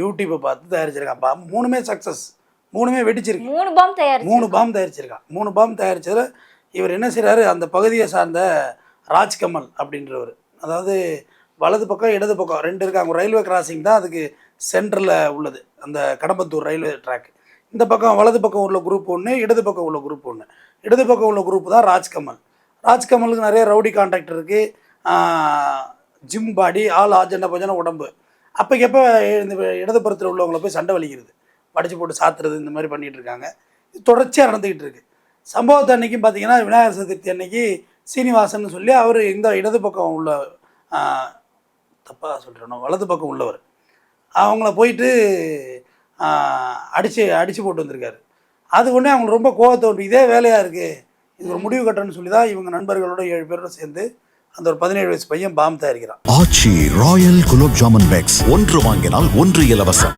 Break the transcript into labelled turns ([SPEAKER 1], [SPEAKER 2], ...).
[SPEAKER 1] யூடியூப்பை பார்த்து தயாரிச்சிருக்கான். பா மூணுமே சக்ஸஸ் மூணுமே வெடிச்சிருக்கு.
[SPEAKER 2] மூணு பாம் தயாரிச்சு
[SPEAKER 1] மூணு பாம் தயாரிச்சிருக்கான். மூணு பாம் தயாரிச்சதில் இவர் என்ன செய்கிறாரு அந்த பகுதியை சார்ந்த ராஜ்கமல் அப்படின்றவர். அதாவது வலது பக்கம் இடது பக்கம் ரெண்டு இருக்காங்க ரயில்வே கிராசிங் தான் அதுக்கு சென்டரில் உள்ளது. அந்த கடம்பத்தூர் ரயில்வே ட்ராக் இந்த பக்கம் வலது பக்கம் உள்ள குரூப் ஒன்று இடது பக்கம் உள்ள குரூப் ஒன்று இடது பக்கம் உள்ள குரூப் தான் ராஜ்கமல். ராஜ்கமலுக்கு நிறைய ரவுடி கான்ட்ராக்ட் இருக்குது ஜிம் பாடி ஆள் ஆஜன பஜன உடம்பு. அப்போக்கப்போ இந்த இடதுபுறத்தில் உள்ளவங்கள போய் சண்டை வலிக்கிறது. படிச்சு போட்டு சாத்துறது இந்த மாதிரி பண்ணிகிட்டு இருக்காங்க. இது தொடர்ச்சியாக நடந்துக்கிட்டு இருக்கு. சம்பவத்தை அன்னைக்கும் பார்த்தீங்கன்னா விநாயகர் சதுர்த்தி அன்னைக்கு சீனிவாசன் சொல்லி அவர் இந்த இடது பக்கம் உள்ள தப்பாக சொல்கிறேன் வலது பக்கம் உள்ளவர். அவங்கள போயிட்டு அடித்து அடித்து போட்டு வந்திருக்காரு. அது உடனே அவங்களுக்கு ரொம்ப கோவத்தை வந்து இதே வேலையாக இருக்குது இது ஒரு முடிவு கட்டணும்னு சொல்லி தான் இவங்க நண்பர்களோட ஏழு பேரோட சேர்ந்து அந்த ஒரு பதினேழு வயசு பையன் பாம் தயாரிக்கிறான்.
[SPEAKER 3] ஆச்சி ராயல் குலோப் ஜாமுன் பேக்ஸ் ஒன்று வாங்கினால் ஒன்று இலவசம்.